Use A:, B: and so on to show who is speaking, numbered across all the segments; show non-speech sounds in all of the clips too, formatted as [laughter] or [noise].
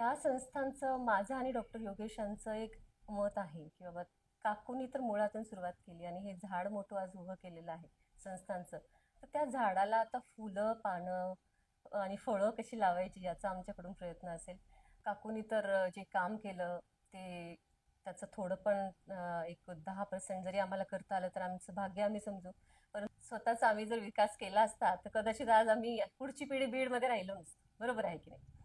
A: त्या संस्थांचं माझं आणि डॉक्टर योगेशांचं एक मत आहे की बाबा काकूनी तर मुळातून सुरुवात केली आणि हे झाड मोठं आज उभं केलेलं आहे संस्थांचं. तर त्या झाडाला आता फुलं पानं आणि फळं कशी लावायची याचा आमच्याकडून प्रयत्न असेल. काकूनी तर जे काम केलं ते त्याचं थोडं पण एक दहा पर्सेंट जरी आम्हाला करता आलं तर आमचं भाग्य आम्ही समजू. परंतु स्वतःचा आम्ही जर विकास केला असता तर कदाचित आज आम्ही पुढची पिढी बीडमध्ये राहिलो नसतो. बरोबर आहे की नाही?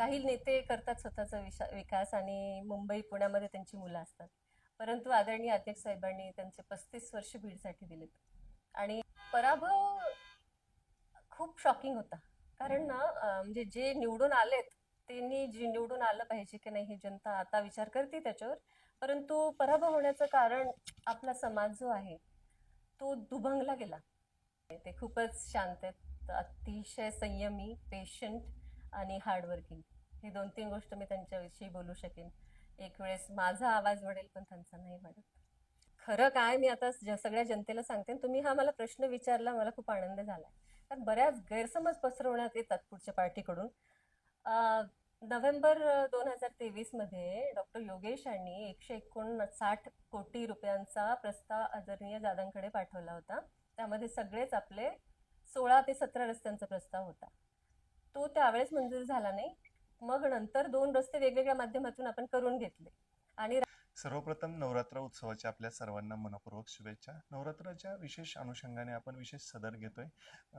A: काही नेते करतात स्वतःचा विशा विकास आणि मुंबई पुण्यामध्ये त्यांची मुलं असतात. परंतु आदरणीय अध्यक्ष साहेबांनी त्यांचे पस्तीस वर्ष बीडसाठी दिलेत. आणि पराभव खूप शॉकिंग होता. कारण ना म्हणजे जे निवडून आलेत त्यांनी जे निवडून आलं पाहिजे की नाही हे जनता आता विचार करते त्याच्यावर. परंतु पराभव होण्याचं कारण आपला समाज जो आहे तो दुभंगला गेला. ते खूपच शांत आहेत. अतिशय संयमी पेशंट आणि हार्डवर्किंग ही दोन तीन गोष्ट मी त्यांच्याविषयी बोलू शकेन. एक वेळेस माझा आवाज वाढेल पण त्यांचा नाही वाढत खरं काय मी आता ज- सगळ्या जनतेला सांगते आणि तुम्ही हा मला प्रश्न विचारला मला खूप आनंद झाला कारण बऱ्याच गैरसमज पसरवण्यात येतात पुढच्या पार्टीकडून. नोव्हेंबर दोन हजार तेवीसमध्ये डॉक्टर योगेश यांनी एकशे एकोणसाठ कोटी रुपयांचा प्रस्ताव आदरणीय दादांकडे पाठवला होता. त्यामध्ये सगळेच आपले सोळा ते सतरा रस्त्यांचा प्रस्ताव होता. तो त्यावेळेस मंजूर झाला नाही. मग नंतर दोन रस्ते वेगवेगळ्या माध्यमातून आपण करून घेतले. आणि
B: सर्वप्रथम नवरात्र उत्सवाच्या आपल्या सर्वांना मनपूर्वक शुभेच्छा. नवरात्राच्या विशेष अनुषंगाने आपण विशेष सदर घेतोय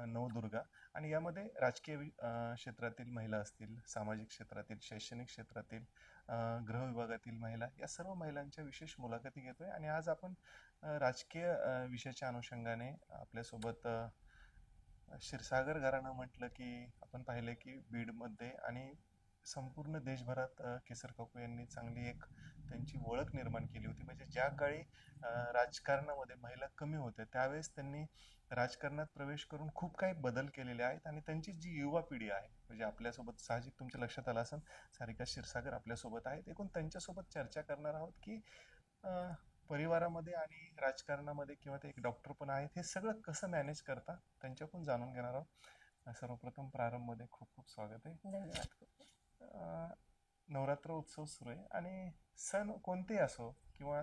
B: नवदुर्गा. आणि यामध्ये राजकीय क्षेत्रातील महिला असतील सामाजिक क्षेत्रातील शैक्षणिक क्षेत्रातील गृह विभागातील महिला या सर्व महिलांच्या विशेष मुलाखती घेतोय. आणि आज आपण राजकीय विषयाच्या अनुषंगाने आपल्यासोबत क्षीरसागर घराणं म्हटलं की आपण पाहिलं की बीडमध्ये आणि संपूर्ण देशभरात केसर काकू यांनी चांगली एक त्यांची ओळख निर्माण केली होती. म्हणजे ज्या काळी राजकारणामध्ये महिला कमी होत्या त्यावेळेस त्यांनी राजकारणात प्रवेश करून खूप काही बदल केलेले आहेत आणि त्यांची जी युवा पिढी आहे म्हणजे आपल्यासोबत साहजिक तुमच्या लक्षात आलं असेल सारिका क्षीरसागर आपल्यासोबत आहेत. एकूण त्यांच्यासोबत चर्चा करणार आहोत की परिवारामध्ये आणि राजकारणामध्ये किंवा ते एक डॉक्टर पण आहेत हे सगळं कसं मॅनेज करता त्यांच्याकडून जाणून घेणार आहोत. सर्वप्रथम प्रारंभमध्ये खूप खूप स्वागत आहे.
A: धन्यवाद.
B: नवरात्र उत्सव सुरू आहे. आणि सण कोणतेही असो किंवा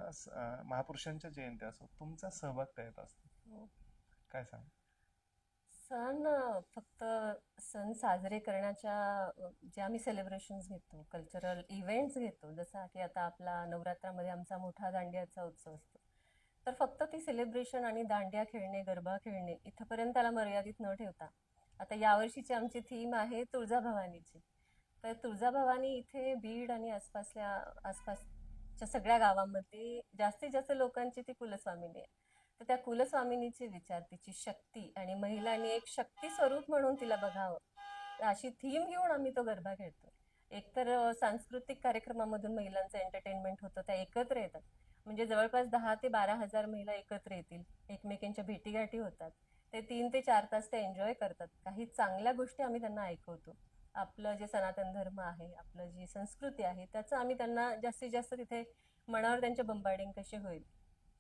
B: महापुरुषांच्या जयंती असो तुमचा सहभाग त्यात असतो. हो. काय सांग?
A: सण फक्त सण साजरे करण्याच्या ज्या जे आम्ही सेलिब्रेशन्स घेतो कल्चरल इव्हेंट्स घेतो जसा की आता आपला नवरात्रामध्ये आमचा मोठा दांडियाचा उत्सव असतो. तर फक्त ती सेलिब्रेशन आणि दांडिया खेळणे गरबा खेळणे इथंपर्यंत त्याला मर्यादित न ठेवता आता यावर्षीची आमची थीम आहे तुळजाभवानीची. तर तुळजाभवानी इथे बीड आणि आसपासल्या आसपासच्या सगळ्या गावांमध्ये जास्तीत जास्त लोकांची ती कुलस्वामिनी आहे. तर त्या कुलस्वामिनीचे विचार तिची शक्ती आणि महिलांनी एक शक्ती स्वरूप म्हणून तिला बघावं अशी थीम घेऊन आम्ही तो गरबा खेळतो एकतर सांस्कृतिक कार्यक्रमामधून महिलांचं एंटरटेनमेंट होतं त्या एकत्र येतात. म्हणजे जवळपास दहा ते बारा हजार महिला एकत्र येतील एकमेकींच्या भेटीगाठी होतात. ते तीन ते चार तास ते एन्जॉय करतात. काही चांगल्या गोष्टी आम्ही त्यांना ऐकवतो. आपलं जे सनातन धर्म आहे आपलं जी संस्कृती आहे त्याचं आम्ही त्यांना जास्तीत जास्त तिथे मनावर त्यांच्या बंबार्डिंग कशी होईल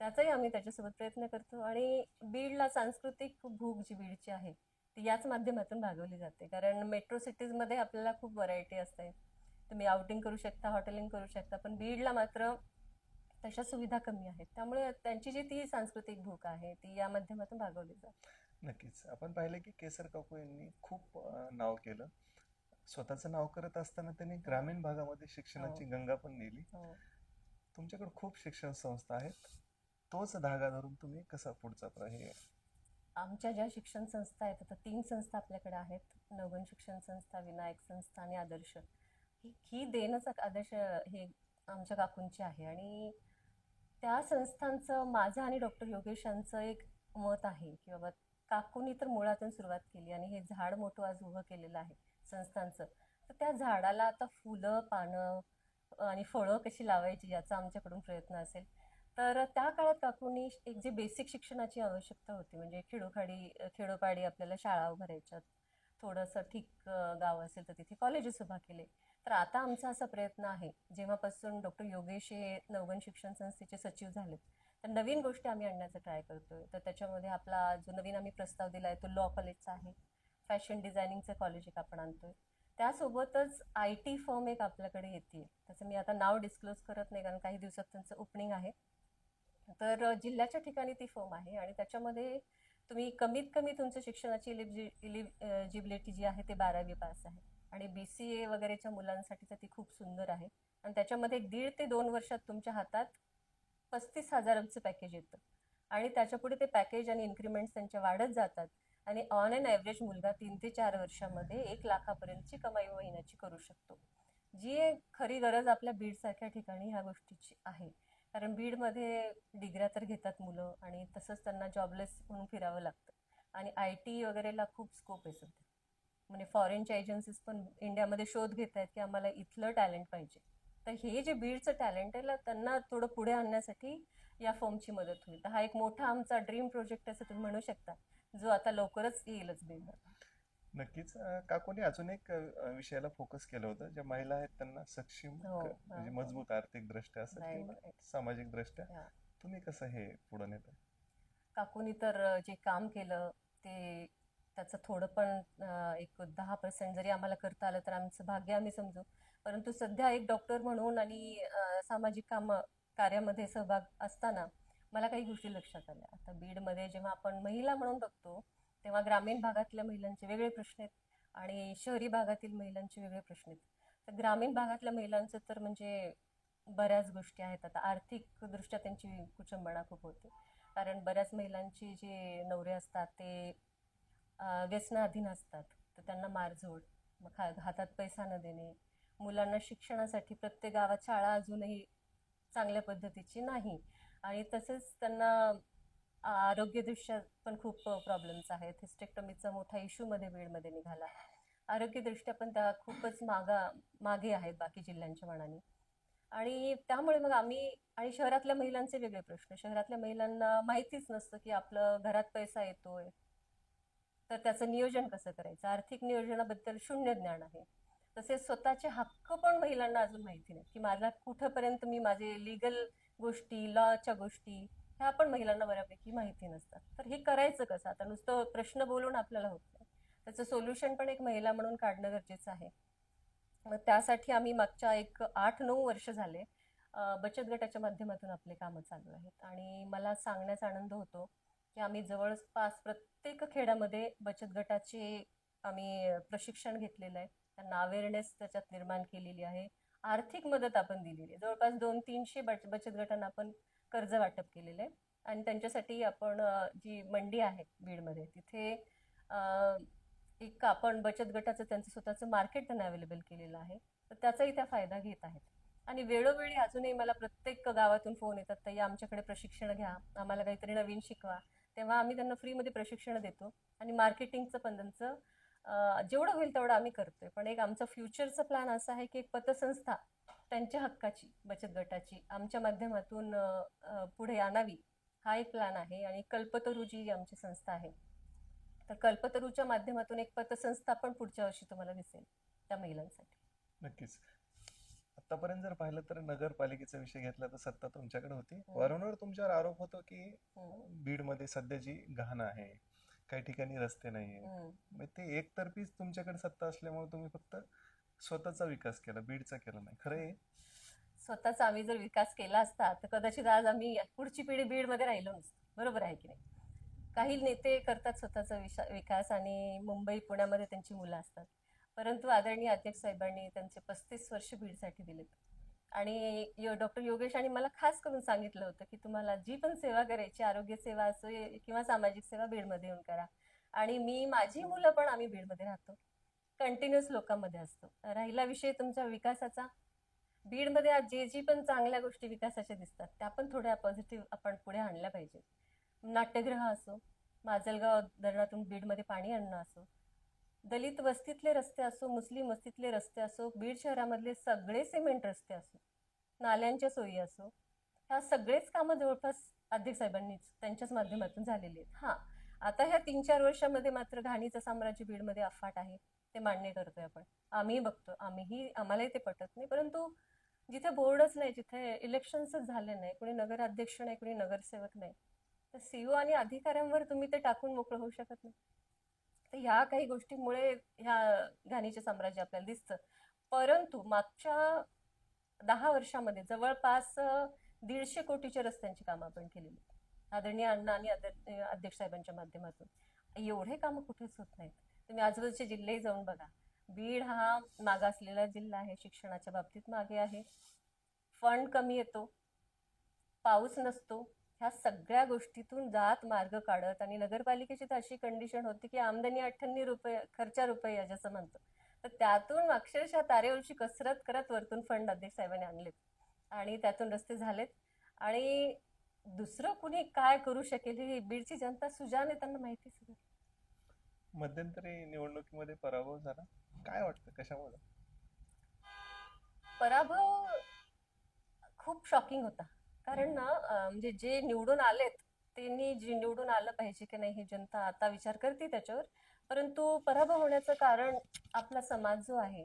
A: त्याचाही आम्ही त्याच्यासोबत प्रयत्न करतो. आणि बीडला सांस्कृतिक भूक जी बीडची आहे ती याच माध्यमातून भागवली जाते. कारण मेट्रो सिटीजमध्ये आपल्याला खूप व्हरायटी असते. तुम्ही आउटिंग करू शकता हॉटेलिंग करू शकता पण बीडला मात्र तशा सुविधा कमी आहेत. त्यामुळे त्यांची जी ती सांस्कृतिक भूक आहे ती या माध्यमातून भागवली जाते.
B: नक्कीच. आपण पाहिलं की केसर काकू यांनी खूप नाव केलं. स्वतःचं नाव करत असताना त्यांनी ग्रामीण भागामध्ये शिक्षणाची गंगा पण नेली.
A: हो.
B: तुमच्याकडे खूप शिक्षण संस्था आहेत. तोच धागा धरून तुम्ही कसा पुढचा हे
A: आमच्या ज्या शिक्षण संस्था आहेत आता तीन संस्था आपल्याकडे आहेत. नवगण शिक्षण संस्था विनायक संस्था आणि आदर्श. ही ही देणंच आदर्श हे आमच्या काकूंची आहे. आणि त्या संस्थांचं माझं आणि डॉक्टर योगेशांचं एक मत आहे की बाबा काकूंनी तर मुळातून सुरुवात केली आणि हे झाड मोठं आज उभं केलेलं आहे. संस्थांचं. तर त्या झाडाला आता फुलं पानं आणि फळं कशी लावायची याचा आमच्याकडून प्रयत्न असेल. तर त्या काळात काकूंनी एक जी बेसिक शिक्षणाची आवश्यकता होती म्हणजे खेडोखाडी खेडोपाडी आपल्याला शाळा उभारायच्यात. थोडंसं ठीक गाव असेल तर तिथे कॉलेजेस उभा केले. तर आता आमचा असा प्रयत्न आहे जेव्हापासून डॉक्टर योगेश हे नवगण शिक्षण संस्थेचे सचिव झालेत तर नवीन गोष्टी आम्ही आणण्याचा ट्राय करतोय. तर त्याच्यामध्ये आपला जो नवीन आम्ही प्रस्ताव दिला आहे तो लॉ कॉलेजचा आहे. फॅशन डिझायनिंगचं कॉलेज एक आपण आणतोय. त्यासोबतच आय टी फर्म एक आपल्याकडे येते त्याचं मी आता नाव डिस्क्लोज करत नाही कारण काही दिवसात त्यांचं ओपनिंग आहे. तर जिल्ह्याच्या ठिकाणी ती फर्म आहे आणि त्याच्यामध्ये तुम्ही कमीत कमी तुमचं शिक्षणाची इलिजिबिलिटी जी आहे ते बारावी पास आहे. आणि बी सी ए वगैरेच्या मुलांसाठी तर ती खूप सुंदर आहे. आणि त्याच्यामध्ये एक दीड ते दोन वर्षात तुमच्या हातात पस्तीस हजारांचं पॅकेज येतं. आणि त्याच्यापुढे ते पॅकेज आणि इन्क्रीमेंट्स त्यांच्या वाढत जातात. आणि ऑन अँड ॲव्हरेज मुलगा तीन ते चार वर्षामध्ये एक लाखापर्यंतची कमाई महिन्याची करू शकतो. जी खरी गरज आपल्या बीडसारख्या ठिकाणी ह्या गोष्टीची आहे. कारण बीडमध्ये डिग्र्या तर घेतात मुलं आणि तसंच त्यांना जॉबलेस म्हणून फिरावं लागतं. आणि आय टी वगैरेला खूप स्कोप आहे सध्या. म्हणजे फॉरेनच्या एजन्सीज पण इंडियामध्ये शोध घेत आहेत की आम्हाला इथलं टॅलेंट पाहिजे. तर हे जे बीडचं टॅलेंट आहे ना त्यांना थोडं पुढे आणण्यासाठी या फॉर्मची मदत होईल. तर हा एक मोठा आमचा ड्रीम प्रोजेक्ट असं तुम्ही म्हणू शकता. जो आता लवकरच येईलच बीडमध्ये
B: नक्कीच अं, काकूने अजून एक अं, विषयाला फोकस केलं होतं ज्या महिला आहेत त्यांना सक्षम
A: हो,
B: क-
A: हा,
B: म्हणजे
A: हो.
B: मजबूत आर्थिक दृष्ट्या असं किंवा. सामाजिक दृष्ट्या
A: हा.
B: तुम्ही कसं हे पुढे नेता
A: काकूनी तर अ, जे काम केलं ते त्याचं थोडं पण अ, एक दहा पर्सेंट जरी आम्हाला करता आलं तर आमचं भाग्य आम्ही समजू परंतु सध्या एक डॉक्टर म्हणून आणि अ, सामाजिक काम कार्यामध्ये सहभाग असताना मला काही गोष्टी लक्षात आल्या. आता बीडमध्ये जेव्हा आपण महिला म्हणून बघतो तेव्हा ग्रामीण भागातल्या महिलांचे वेगळे प्रश्न आहेत आणि शहरी भागातील महिलांचे वेगळे प्रश्न आहेत. तर ग्रामीण भागातल्या महिलांचं तर म्हणजे बऱ्याच गोष्टी आहेत. आता आर्थिकदृष्ट्या त्यांची कुचंबणा खूप होते. कारण बऱ्याच महिलांची जे नवरे असतात ते व्यसनाधीन असतात. तर त्यांना मारझोड मग खा हातात पैसा न देणे मुलांना शिक्षणासाठी प्रत्येक गावात शाळा अजूनही चांगल्या पद्धतीची नाही. आणि तसेच त्यांना आरोग्यदृष्ट्या पण खूप प्रॉब्लेम्स आहेत. हिस्टेक्टमीचा मोठा इश्यूमध्ये वेळमध्ये बीडमध्ये निघाला. आरोग्यदृष्ट्या पण त्या खूपच मागा मागे आहेत बाकी जिल्ह्यांच्या मानाने. आणि त्यामुळे मग आम्ही आणि शहरातल्या महिलांचे वेगळे प्रश्न. शहरातल्या महिलांना माहितीच नसतं की आपलं घरात पैसा येतोय. तर त्याचं नियोजन कसं करायचं? आर्थिक नियोजनाबद्दल शून्य ज्ञान आहे. तसेच स्वतःचे हक्क पण महिलांना अजून माहिती नाही की माझा कुठंपर्यंत मी माझे लिगल गोष्टी लॉच्या गोष्टी ह्या पण महिलांना बऱ्यापैकी माहिती नसतात. तर हे करायचं कसं? आता नुसतं प्रश्न बोलून आपल्याला होत नाही. त्याचं सोल्युशन पण एक महिला म्हणून काढणं गरजेचं आहे. मग त्यासाठी आम्ही मागच्या एक आठ नऊ वर्ष झाले बचत गटाच्या माध्यमातून आपले कामं चालू आहेत. आणि मला सांगण्याचा आनंद होतो की आम्ही जवळपास प्रत्येक खेड्यामध्ये बचत गटाचे आम्ही प्रशिक्षण घेतलेलं आहे. त्यांना अवेअरनेस त्याच्यात निर्माण केलेली आहे. आर्थिक मदत आपण दिलेली आहे. जवळपास दोन तीनशे बच बचत गटांना आपण कर्ज वाटप केलेलं आहे. आणि त्यांच्यासाठी आपण जी मंडी आहे बीडमध्ये तिथे एक आपण बचत गटाचं त्यांचं स्वतःचं मार्केट त्यांना अवेलेबल केलेलं आहे. तर त्याचाही त्या फायदा घेत आहेत. आणि वेळोवेळी अजूनही मला प्रत्येक गावातून फोन येतात ताई आमच्याकडे प्रशिक्षण घ्या आम्हाला काहीतरी नवीन शिकवा. तेव्हा आम्ही त्यांना फ्रीमध्ये प्रशिक्षण देतो. आणि मार्केटिंगचं पण त्यांचं जेवढं होईल तेवढं आम्ही करतोय. पण एक आमचा फ्युचरचा प्लॅन असा आहे की एक पतसंस्था त्यांच्या हक्काची बचत गटाची आमच्या माध्यमातून पुढे आणावी. हा एक प्लॅन आहे आणि कल्पतरू जी आमची संस्था आहे तर कल्पतरूच्या माध्यमातून एक पतसंस्था पण पुढच्या वर्षी तुम्हाला दिसेल त्या महिलांसाठी.
B: नक्कीच. आतापर्यंत जर पाहिलं तर नगरपालिकेचा विषय घेतला तर सत्ता तुमच्याकडे होती.
A: हम्म.
B: वारंवार तुमच्यावर आरोप होतो की
A: हम्म.
B: बीडमध्ये सध्या जी घाण आहे काही ठिकाणी रस्ते नाही. मग ते एकतर्फीच तुमच्याकडे सत्ता असल्यामुळे तुम्ही फक्त स्वतःचा विकास केला बीडचा केला नाही. खरं आहे?
A: स्वतःचा आम्ही जर विकास केला असता तर कदाचित आज आम्ही पुढची पिढी बीडमध्ये राहिलो नसतो. बरोबर आहे की नाही? काही नेते करतात स्वतःचा विशा- विकास आणि मुंबई पुण्यामध्ये त्यांची मुलं असतात. परंतु आदरणीय अध्यक्ष साहेबांनी त्यांचे पस्तीस वर्ष बीडसाठी दिलेत. आणि यो डॉक्टर योगेश आणि मला खास करून सांगितलं होतं की तुम्हाला जी पण सेवा करायची आरोग्य सेवा असो किंवा सामाजिक सेवा बीडमध्ये येऊन करा. आणि मी माझी मुलं पण आम्ही बीडमध्ये राहतो. कंटिन्युअस लोकांमध्ये असतो. राहिला विषय तुमच्या विकासाचा. बीडमध्ये आज जे जी पण चांगल्या गोष्टी विकासाच्या दिसतात त्या पण थोड्या पॉझिटिव्ह आपण पुढे आणल्या पाहिजेत. नाट्यगृह असो माजलगाव धरणातून बीडमध्ये पाणी आणणं असो दलित वस्तीतले रस्ते असो मुस्लिम वस्तीतले रस्ते असो बीड शहरामधले सगळे सिमेंट रस्ते असो नाल्यांच्या सोयी असो ह्या सगळेच कामं जवळपास अध्यक्ष साहेबांनीच त्यांच्याच माध्यमातून झालेली आहेत. हां आता ह्या तीन चार वर्षामध्ये मात्र घाणीचं साम्राज्य बीडमध्ये अफाट आहे ते मान्य करतोय आपण. आम्ही बघतो आम्हीही आम्हालाही ते पटत नाही परंतु जिथे बोर्डच नाही जिथे इलेक्शन्सच झाले नाही कुणी नगराध्यक्ष नाही कुणी नगरसेवक नाही तर सीओ आणि अधिकाऱ्यांवर तुम्ही ते टाकून मोकळं होऊ शकत नाही. तर ह्या काही गोष्टींमुळे ह्या घाणीचे साम्राज्य आपल्याला दिसतं. परंतु मागच्या दहा वर्षामध्ये जवळपास दीडशे कोटीच्या रस्त्यांची कामं आपण केलेली आदरणीय अण्णा आणि अध्यक्ष साहेबांच्या माध्यमातून. एवढे कामं कुठेच होत नाहीत. तुम्ही आजूबाजूचे जिल्हेही जाऊन बघा. बीड हा मागासलेला जिल्हा आहे शिक्षणाच्या बाबतीत मागे आहे. फंड कमी येतो. पाऊस नसतो. ह्या सगळ्या गोष्टीतून जात मार्ग काढत आणि नगरपालिकेची तर अशी कंडिशन होती की आमदनी अठ्ठ्याण्णव रुपये खर्चा रुपये जसं म्हणतो. तर त्यातून अक्षरशः तारेवरची कसरत करत वरतून फंड अध्यक्ष साहेबांनी आणलेत. आणि त्यातून रस्ते झालेत. आणि दुसरं कुणी काय करू शकेल ही बीडची जनता सुजान त्यांना माहिती सगळं
B: मध्यंतरी निवडणुकीमध्ये पराभव झाला. काय वाटतं? कशामुळे?
A: पराभव खूप शॉकिंग होता. कारण ना अं, म्हणजे जे निवडून आलेत त्यांनी जे निवडून आलं पाहिजे की नाही हे जनता आता विचार करते त्याच्यावर. परंतु पराभव होण्याचं कारण आपला समाज जो आहे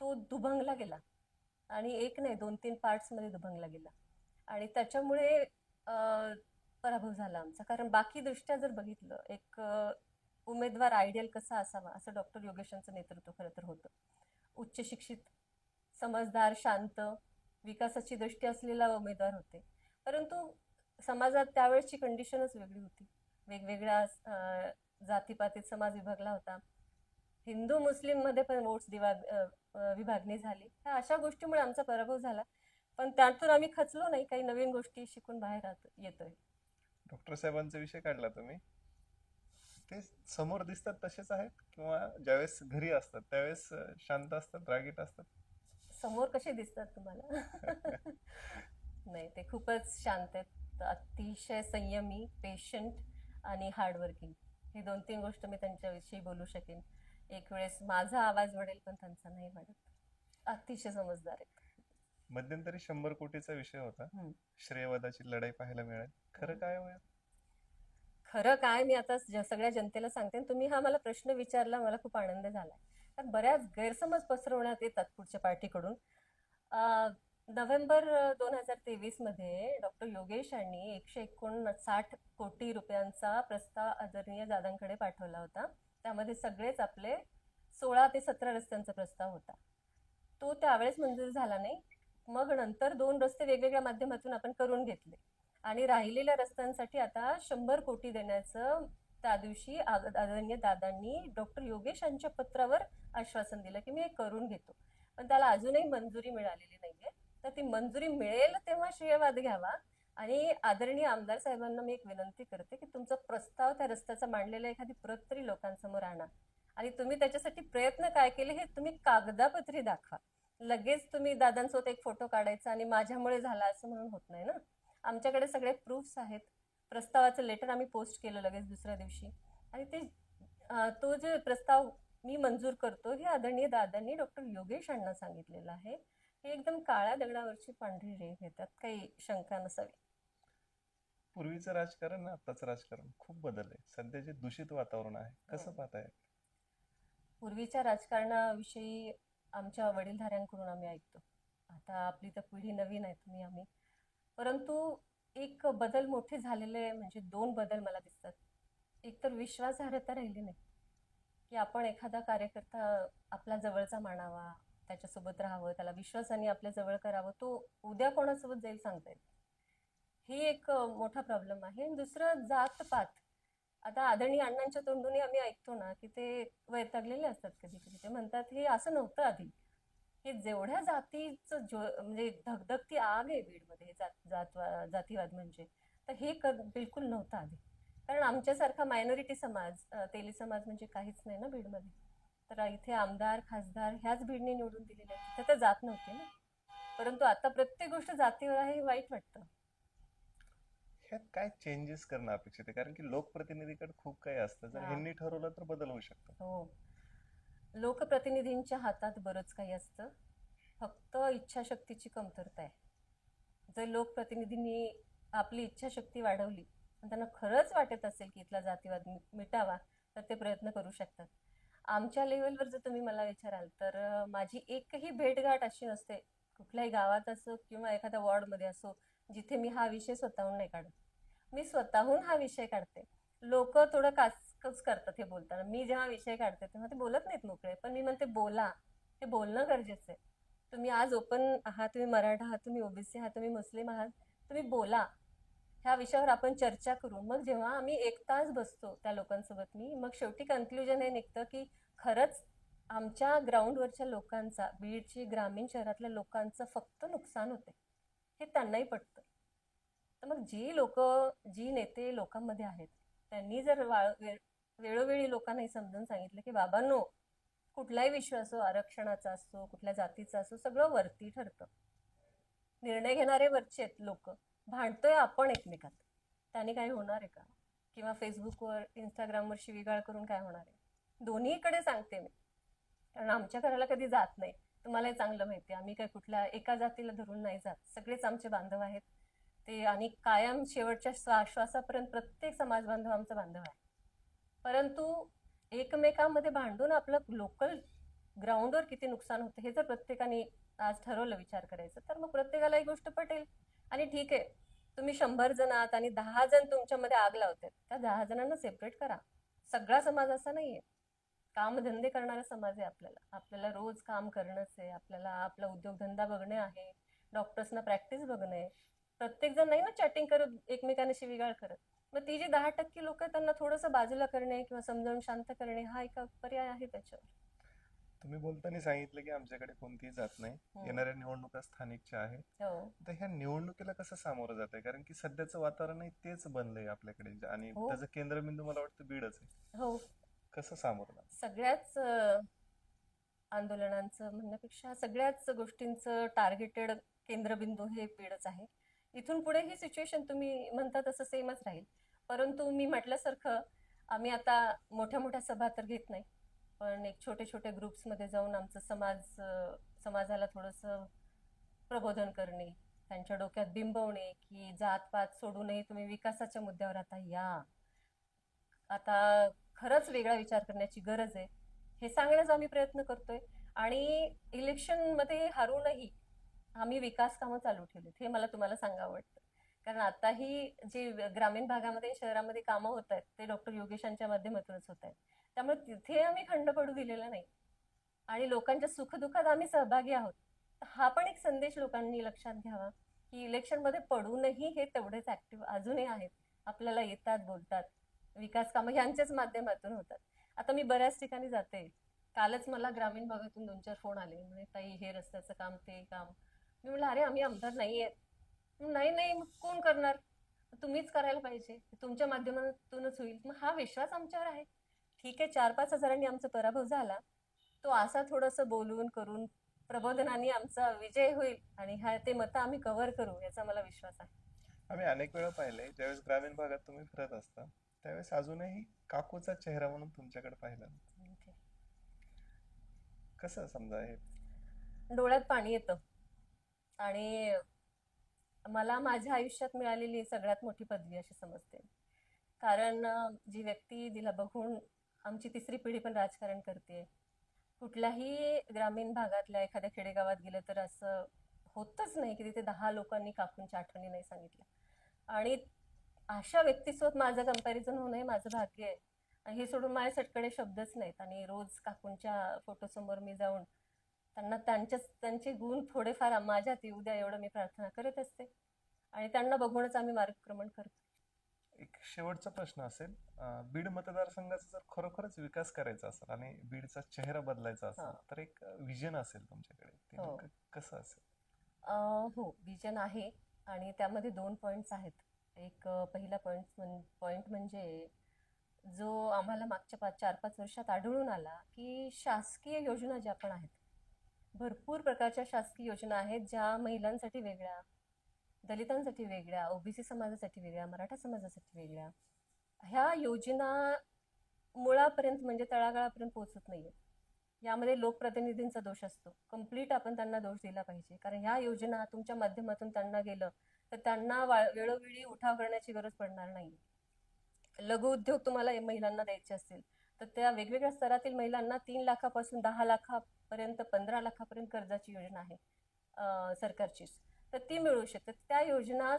A: तो दुभंगला गेला. आणि एक नाही दोन तीन पार्ट्समध्ये दुभंगला गेला. आणि त्याच्यामुळे अं, पराभव झाला आमचा. कारण बाकी दृष्ट्या जर बघितलं एक अं, उमेदवार आयडियल कसा असावा असं डॉक्टर योगेशांचं नेतृत्व खरं तर होतं. उच्च शिक्षित समजदार शांत विकासाची दृष्टी असलेला उमेदवार होते. परंतु समाजात त्यावेळेसची कंडिशनच वेगळी होती. वेगवेगळ्या जातीपातीत समाज विभागला होता. हिंदू मुस्लिममध्ये पण वोट्स दिवाग विभागणी झाली. ह्या अशा गोष्टीमुळे आमचा पराभव झाला. पण त्यातून आम्ही खचलो नाही. काही नवीन गोष्टी शिकून बाहेर आत- येतोय.
B: डॉक्टर साहेबांचा विषय काढला तुम्ही. ते समोर दिसतात तसेच आहेत किंवा ज्यावेळेस घरी असतात त्यावेळेस शांत असतात रागीट असतात?
A: समोर कसे दिसतात तुम्हाला? [laughs] नाही ते खूपच शांत आहेत. अतिशय संयमी पेशंट आणि हार्डवर्किंग हे दोन तीन गोष्ट मी त्यांच्याविषयी बोलू शकेन. एक वेळेस माझा आवाज वाढेल पण त्यांचा नाही वाढत. अतिशय समजदार आहेत.
B: मध्यंतरी शंभर कोटीचा विषय होता. श्रेयवादाची लढाई पाहायला मिळाली. खरं काय
A: खरं काय? मी आता सगळ्या जनतेला सांगते तुम्ही हा मला प्रश्न विचारला मला खूप आनंद झाला त्यात बऱ्याच गैरसमज पसरवण्यात येतात पुढच्या पार्टीकडून. नोव्हेंबर दोन हजार तेवीसमध्ये डॉक्टर योगेश यांनी एकशे एकोणसाठ कोटी रुपयांचा प्रस्ताव आदरणीय दादांकडे पाठवला होता. त्यामध्ये सगळेच आपले सोळा ते सतरा रस्त्यांचा प्रस्ताव होता. तो त्यावेळेस मंजूर झाला नाही. मग नंतर दोन रस्ते वेगवेगळ्या माध्यमातून आपण करून घेतले. आणि राहिलेल्या रस्त्यांसाठी आता शंभर कोटी देण्याचं त्या दिवशी आद- आदरणीय दादांनी डॉक्टर योगेश यांच्या पत्रावर आश्वासन दिलं की मी हे करून घेतो. पण त्याला अजूनही मंजुरी मिळालेली नाहीये. तर ती मंजुरी मिळेल तेव्हा श्रेयवाद घ्यावा. आणि आदरणीय आमदार साहेबांना मी एक विनंती करते की तुमचा प्रस्ताव त्या रस्त्याचा मांडलेला एखादी प्रत तरी लोकांसमोर आणा. आणि तुम्ही त्याच्यासाठी प्रयत्न काय केले हे तुम्ही कागदापत्री दाखवा. लगेच तुम्ही दादांसोबत एक फोटो काढायचा आणि माझ्यामुळे झाला असं म्हणून होत नाही ना? आमच्याकडे सगळे प्रूफ्स आहेत. प्रस्तावाचं लेटर आम्ही पोस्ट केलं लगेच दुसऱ्या दिवशी. आणि ते तो जे प्रस्ताव मी मंजूर करतो हे आदरणीय दादांनी डॉक्टर योगेश अण्णा सांगितलेलं आहे. हे एकदम काळ्या दगडावरची पांढरी रेघ त्यात काही शंका नसावी.
B: पूर्वीचं राजकारण आताचं राजकारण खूप बदललंय. सध्या जे दूषित वातावरण आहे कसं
A: हो.
B: पाहताय?
A: पूर्वीच्या राजकारणाविषयी आमच्या वडीलधाऱ्यांकडून आम्ही ऐकतो. आता आपली तर पिढी नवीन आहे तुम्ही आम्ही. परंतु एक बदल मोठे झालेले म्हणजे दोन बदल मला दिसतात. एक तर विश्वासार्हता राहिली नाही. की आपण एखादा कार्यकर्ता आपला जवळचा मानावा त्याच्यासोबत राहावं त्याला विश्वासाने आपल्या जवळ करावं तो उद्या कोणासोबत जाईल सांगता येईल ही एक मोठा प्रॉब्लेम आहे. आणि दुसरं जातपात. आता आदरणीय अण्णांच्या तोंडूनही आम्ही ऐकतो ना की ते वैतागलेले असतात कधी कधी ते म्हणतात हे असं नव्हतं आधी. हे जेवढ्या जातीचं जो म्हणजे धगधगती आग आहे बीडमध्ये जात जातवा जातीवाद म्हणजे तर हे क बिलकुल नव्हतं आधी. कारण आमच्यासारखा मायनॉरिटी समाज तेली समाज म्हणजे काहीच नाही ना बीडमध्ये. तर इथे आमदार खासदार ह्याच बीडने निवडून दिलेले आहेत. तिथे तर जात नव्हते ना. परंतु आता प्रत्येक गोष्ट जातीवर आहे हे वाईट वाटतं.
B: ह्यात काय चेंजेस करणं अपेक्षित आहे? कारण की लोकप्रतिनिधीकडे खूप काही असतं. जर. ह्यांनी ठरवलं तर बदल होऊ शकतो.
A: हो. लोकप्रतिनिधींच्या हातात बरंच काही असतं. फक्त इच्छाशक्तीची कमतरता आहे. जर लोकप्रतिनिधींनी आपली इच्छाशक्ती वाढवली आणि त्यांना खरंच वाटत असेल की इथला जातीवाद मिटावा तर ते प्रयत्न करू शकतात. आमच्या लेवलवर जर तुम्ही मला विचाराल तर माझी एकही भेटघाट अशी नसते कुठल्याही गावात असो किंवा एखाद्या वॉर्डमध्ये असो जिथे मी हा विषय स्वतःहून नाही काढत. मी स्वतःहून हा विषय काढते. लोक थोडं काचकच करतात हे बोलताना. मी जेव्हा विषय काढते तेव्हा ते बोलत नाहीत मोकळे. पण मी म्हणते बोला. हे बोलणं गरजेचं आहे. तुम्ही आज ओपन आहात तुम्ही मराठा आहात तुम्ही ओबीसी आहात तुम्ही मुस्लिम आहात तुम्ही बोला. ह्या विषयावर आपण चर्चा करू. मग जेव्हा आम्ही एक तास बसतो त्या लोकांसोबत मी मग शेवटी कन्क्लुजन हे निघतं की खरंच आमच्या ग्राउंडवरच्या लोकांचा बीडची ग्रामीण शहरातल्या लोकांचं फक्त नुकसान होते हे त्यांनाही पटतं. तर मग जी लोक जी नेते लोकांमध्ये आहेत त्यांनी जर वाळ वेळोवेळी लोकांना हे समजून सांगितलं की बाबांनो कुठलाही विषय असो आरक्षणाचा असो कुठल्या जातीचा असो सगळं वरती ठरतं. निर्णय घेणारे वरचे आहेत लोक. भांडतोय आपण एकमेकात. त्याने काय होणार आहे का? किंवा फेसबुकवर इंस्टाग्रामवर शिवीगाळ करून काय होणार आहे? दोन्हीकडे सांगते मी. कारण आमच्या घराला कधी जात नाही. तुम्हालाही चांगलं माहिती आहे. आम्ही काय कुठल्या एका जातीला धरून नाही जात. सगळेच आमचे बांधव आहेत. ते आणि कायम शेवटच्या श्वासापर्यंत प्रत्येक समाज बांधव आमचा बांधव आहे. परंतु एकमेकांमध्ये भांडून आपलं लोकल ग्राउंडवर किती नुकसान होतं हे जर प्रत्येकाने आज ठरवलं विचार करायचं तर मग प्रत्येकाला ही गोष्ट पटेल. आणि ठीक आहे तुम्ही शंभर जण आहात आणि दहा जण तुमच्यामध्ये आग लावतात त्या दहा जणांना सेपरेट करा. सगळा समाज असा नाहीये. कामधंदे करणारा समाज आहे आपल्याला. आपल्याला रोज काम करणंच आहे आपल्याला आपला उद्योगधंदा बघणे आहे डॉक्टर्सना प्रॅक्टिस बघणे प्रत्येक जण नाही ना चॅटिंग करत एकमेकांना शिवीगाळ करत. मग ती जी दहा टक्के लोक आहेत त्यांना थोडंसं बाजूला करणे किंवा समजावून शांत करणे हा एक पर्याय आहे त्याच्यावर.
B: तुम्ही बोलताना सांगितलं की आमच्याकडे कोणतीही जात नाही.
A: हम्म.
B: येणाऱ्या निवडणुका स्थानिकच्या आहेत
A: हो.
B: तर ह्या निवडणुकीला कसं सामोरं जात आहे? कारण की सध्याचं वातावरणही तेच बनलंय आपल्याकडे. आणि
A: हो.
B: त्याचं केंद्रबिंदू मला वाटतं बीडच आहे.
A: हो.
B: कसं सामोरं जात
A: सगळ्याच अ, आंदोलनांचं म्हणण्यापेक्षा सगळ्याच गोष्टींचं टार्गेटेड केंद्रबिंदू हे बीडच आहे. इथून पुढे ही सिच्युएशन तुम्ही म्हणता तसं सेमच राहील. परंतु मी म्हटल्यासारखं आम्ही आता मोठ्या मोठ्या सभा तर घेत नाही. पण एक छोटे छोटे ग्रुप्समध्ये जाऊन आमचं समाज समाजाला थोडंसं प्रबोधन करणे त्यांच्या डोक्यात बिंबवणे की जातपात सोडूनही तुम्ही विकासाच्या मुद्द्यावर आता या. आता खरंच वेगळा विचार करण्याची गरज आहे. हे सांगण्याचा आम्ही प्रयत्न करतोय. आणि इलेक्शनमध्ये हारूनही आम्ही विकास कामं चालू ठेवलीत हे मला तुम्हाला सांगावं वाटतं. कारण आताही जी ग्रामीण भागामध्ये शहरामध्ये कामं होत आहेत ते डॉक्टर योगेशांच्या माध्यमातूनच होत आहेत. त्यामुळे तिथे आम्ही खंड पडू दिलेला नाही. आणि लोकांच्या सुखदुःखात आम्ही सहभागी आहोत. हा पण एक संदेश लोकांनी लक्षात घ्यावा की इलेक्शनमध्ये पडूनही हे तेवढेच ऍक्टिव्ह अजूनही आहेत. आपल्याला येतात बोलतात. विकास कामं ह्यांच्याच माध्यमातून होतात. आता मी बऱ्याच ठिकाणी जाते. कालच मला ग्रामीण भागातून दोन चार फोन आले. म्हणजे ताई हे रस्त्याचं काम ते काम. मी म्हटलं अरे आम्ही आमदार नाही आहेत नाही नाही मग कोण करणार? तुम्हीच करायला पाहिजे. तुमच्या माध्यमातूनच होईल. मग हा विश्वास आमच्यावर आहे. ठीक आहे चार पाच हजारांनी आमचा पराभव झाला. तो असा थोडंसं बोलून करून प्रबोधनाने आमचा विजय होईल आणि हा ते मतं आम्ही कव्हर करू याचा मला विश्वास आहे.
B: आम्ही अनेक वेळा पाहिलंय ज्यावेळेस ग्रामीण भागात तुम्ही फिरत असता त्यावेळेस अजूनही काकूचा चेहरा म्हणून तुमच्याकडे पाहिला कसं समजा हे?
A: डोळ्यात पाणी येतं. आणि मला माझ्या आयुष्यात मिळालेली सगळ्यात मोठी पदवी अशी समजते. कारण जी व्यक्ती जिला बघून आमची तिसरी पिढी पण राजकारण करते. कुठल्याही ग्रामीण भागातल्या एखाद्या खेडेगावात गेलं तर असं होतच नाही की तिथे दहा लोकांनी काकूंच्या आठवणी नाही सांगितल्या. आणि अशा व्यक्तीसोबत माझं कंपॅरिझन होणं हे माझं भाग्य आहे. आणि हे सोडून माझ्या सटकडे शब्दच नाहीत. आणि रोज काकूंच्या फोटोसमोर मी जाऊन त्यांना त्यांच्या त्यांचे गुण थोडेफार माझ्यात येऊ द्या एवढं मी प्रार्थना करत असते. आणि त्यांना बघूनच आम्ही मार्गक्रमण करतो.
B: एक शेवटचा प्रश्न असेल. बीड मतदारसंघाचा जर खरोखरच विकास करायचा असेल आणि बीडचा चेहरा बदलायचा. असेल तर एक विजन असेल तुमच्याकडे
A: हो.
B: कसं असेल?
A: हो विजन आहे. आणि त्यामध्ये दोन पॉईंट्स आहेत. एक पहिला पॉईंट पॉईंट म्हणजे जो आम्हाला मागच्या पाच चार पाच वर्षात आढळून आला की शासकीय योजना ज्या पण आहेत भरपूर प्रकारच्या शासकीय योजना आहेत ज्या महिलांसाठी वेगळ्या दलितांसाठी वेगळ्या ओबीसी समाजासाठी वेगळ्या मराठा समाजासाठी वेगळ्या. ह्या योजना मुळापर्यंत म्हणजे तळागाळापर्यंत पोहोचत नाहीये यामध्ये लोकप्रतिनिधींचा दोष असतो. कंप्लीट आपण त्यांना दोष दिला पाहिजे. कारण ह्या योजना तुमच्या माध्यमातून त्यांना गेलं तर त्यांना वा वेळोवेळी उठाव करण्याची गरज पडणार नाही लघुउद्योग तुम्हाला महिलांना द्यायचे असतील. तर त्या वेगवेगळ्या स्तरातील महिलांना तीन लाखापासून दहा लाखापर्यंत पंधरा लाखापर्यंत कर्जाची योजना आहे सरकारचीच. तर ती मिळू शकते. त्या योजना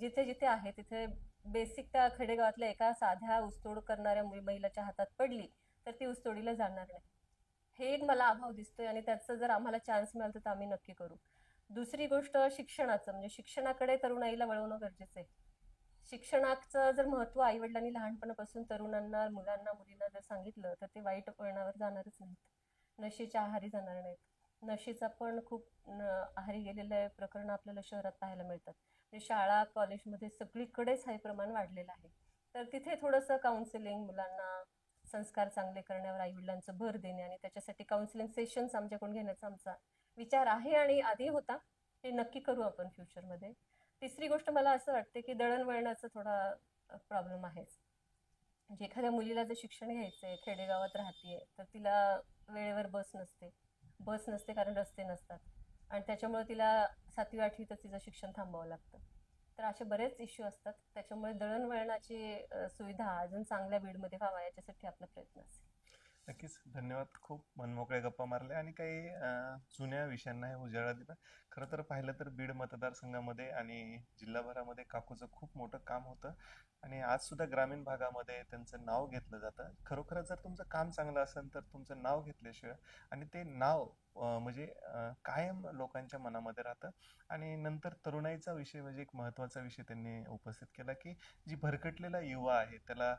A: जिथे जिथे आहे तिथे बेसिक त्या खेडेगावातल्या एका साध्या ऊसतोड करणाऱ्या महिलाच्या हातात पडली तर ती ऊसतोडीला जाणार नाही. हे एक मला अभाव दिसतोय आणि त्याचा जर आम्हाला चान्स मिळाला तर आम्ही नक्की करू. दुसरी गोष्ट शिक्षणाचं म्हणजे शिक्षणाकडे तरुणाईला वळवणं गरजेचं आहे. शिक्षणाचं जर महत्त्व आईवडिलांनी लहानपणापासून तरुणांना मुलांना मुलींना जर सांगितलं तर ते वाईट वळणावर जाणारच नाहीत. नशेच्या आहारी जाणार नाहीत. नशेचा पण खूप आहारी आहारी आहे प्रकरण आपल्याला शहरात पाहायला मिळतात. म्हणजे शाळा कॉलेजमध्ये सगळीकडेच हे प्रमाण वाढलेलं आहे. तर तिथे थोडंसं काउन्सिलिंग मुलांना संस्कार चांगले करण्यावर आईवडिलांचं भर देणे आणि त्याच्यासाठी काउन्सिलिंग सेशन्स आमच्याकडून घेण्याचा आमचा विचार आहे आणि आधी होता. ते नक्की करू आपण फ्युचरमध्ये तिसरी गोष्ट मला असं वाटते की दळणवळणाचा थोडा प्रॉब्लेम आहेच. म्हणजे एखाद्या मुलीला जर शिक्षण घ्यायचं आहे खेडेगावात राहते तर तिला वेळेवर बस नसते. बस नसते कारण रस्ते नसतात. आणि त्याच्यामुळे तिला सातवी आठवीतच तिचं शिक्षण थांबावं लागतं. तर असे बरेच इश्यू असतात. त्याच्यामुळे दळणवळणाची सुविधा अजून चांगल्या बीडमध्ये व्हावा याच्यासाठी आपला प्रयत्न असेल.
B: नक्कीच. धन्यवाद. खूप मनमोकळ्या गप्पा मारल्या आणि काही जुन्या विषयांना हे उजाळा दिला. खरं तर पाहिलं तर बीड मतदारसंघामध्ये आणि जिल्हाभरामध्ये काकूचं खूप मोठं काम होतं आणि आज सुद्धा ग्रामीण भागामध्ये त्यांचं नाव घेतलं जातं. खरोखर जर तुमचं काम चांगलं असेल तर तुमचं नाव घेतल्याशिवाय आणि ते नाव म्हणजे कायम लोकांच्या मनामध्ये राहतं. आणि नंतर तरुणाईचा विषय म्हणजे एक महत्त्वाचा विषय त्यांनी उपस्थित केला की जी भरकटलेला युवा आहे त्याला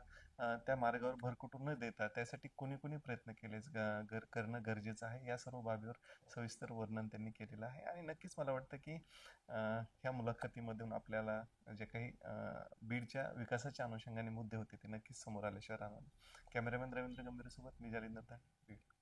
B: त्या मार्गावर भरकटू न देता त्यासाठी कुणी कुणी प्रयत्न केले ग- गर करणं गरजेचं आहे. या सर्व बाबीवर सविस्तर वर्णन त्यांनी केलेलं आहे. आणि नक्कीच मला वाटतं की ह्या मुलाखतीमधून आपल्याला जे काही बीडच्या विकासाच्या अनुषंगाने मुद्दे होते ते नक्कीच समोर आले शहरामध्ये कॅमेरामॅन रवींद्र गंभीरसोबत मी जालिंदर बीड.